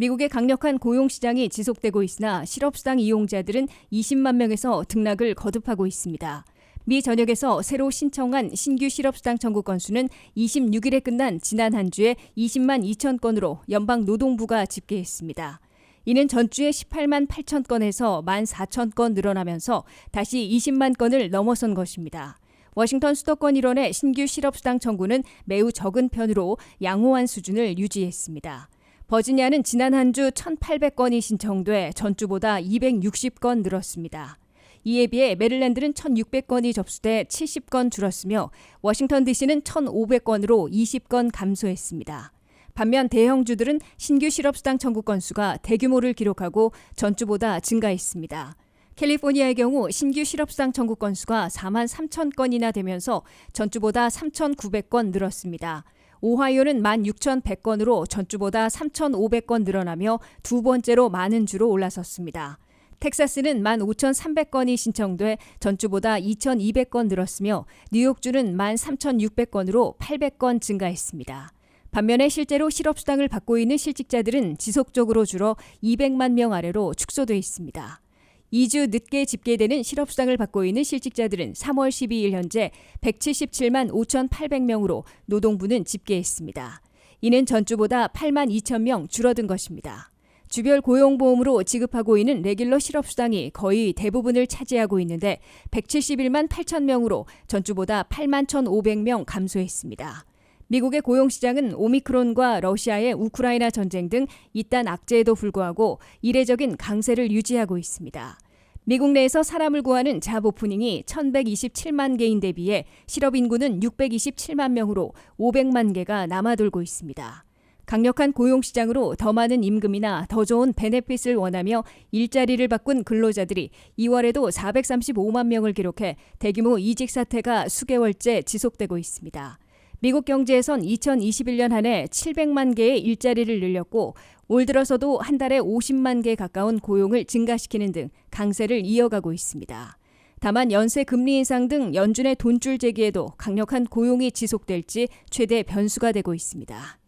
미국의 강력한 고용 시장이 지속되고 있으나 실업수당 이용자들은 20만 명에서 등락을 거듭하고 있습니다. 미 전역에서 새로 신청한 신규 실업수당 청구 건수는 26일에 끝난 지난 한 주에 20만 2천 건으로 연방 노동부가 집계했습니다. 이는 전주에 18만 8천 건에서 1만 4천 건 늘어나면서 다시 20만 건을 넘어선 것입니다. 워싱턴 수도권 일원의 신규 실업수당 청구는 매우 적은 편으로 양호한 수준을 유지했습니다. 버지니아는 지난 한 주 1,800건이 신청돼 전주보다 260건 늘었습니다. 이에 비해 메릴랜드는 1,600건이 접수돼 70건 줄었으며 워싱턴 DC는 1,500건으로 20건 감소했습니다. 반면 대형주들은 신규 실업수당 청구 건수가 대규모를 기록하고 전주보다 증가했습니다. 캘리포니아의 경우 신규 실업수당 청구 건수가 4만 3천 건이나 되면서 전주보다 3,900건 늘었습니다. 오하이오는 16,100건으로 전주보다 3,500건 늘어나며 두 번째로 많은 주로 올라섰습니다. 텍사스는 15,300건이 신청돼 전주보다 2,200건 늘었으며 뉴욕주는 13,600건으로 800건 증가했습니다. 반면에 실제로 실업수당을 받고 있는 실직자들은 지속적으로 줄어 200만 명 아래로 축소돼 있습니다. 2주 늦게 집계되는 실업수당을 받고 있는 실직자들은 3월 12일 현재 177만 5,800명으로 노동부는 집계했습니다. 이는 전주보다 8만 2천 명 줄어든 것입니다. 주별 고용보험으로 지급하고 있는 레귤러 실업수당이 거의 대부분을 차지하고 있는데 171만 8천 명으로 전주보다 8만 1,500명 감소했습니다. 미국의 고용시장은 오미크론과 러시아의 우크라이나 전쟁 등 이딴 악재에도 불구하고 이례적인 강세를 유지하고 있습니다. 미국 내에서 사람을 구하는 잡 오프닝이 1,127만 개인 대비해 실업 인구는 627만 명으로 500만 개가 남아돌고 있습니다. 강력한 고용 시장으로 더 많은 임금이나 더 좋은 베네핏을 원하며 일자리를 바꾼 근로자들이 2월에도 435만 명을 기록해 대규모 이직 사태가 수개월째 지속되고 있습니다. 미국 경제에선 2021년 한 해 700만 개의 일자리를 늘렸고 올 들어서도 한 달에 50만 개 가까운 고용을 증가시키는 등 강세를 이어가고 있습니다. 다만 연쇄 금리 인상 등 연준의 돈줄 제기에도 강력한 고용이 지속될지 최대 변수가 되고 있습니다.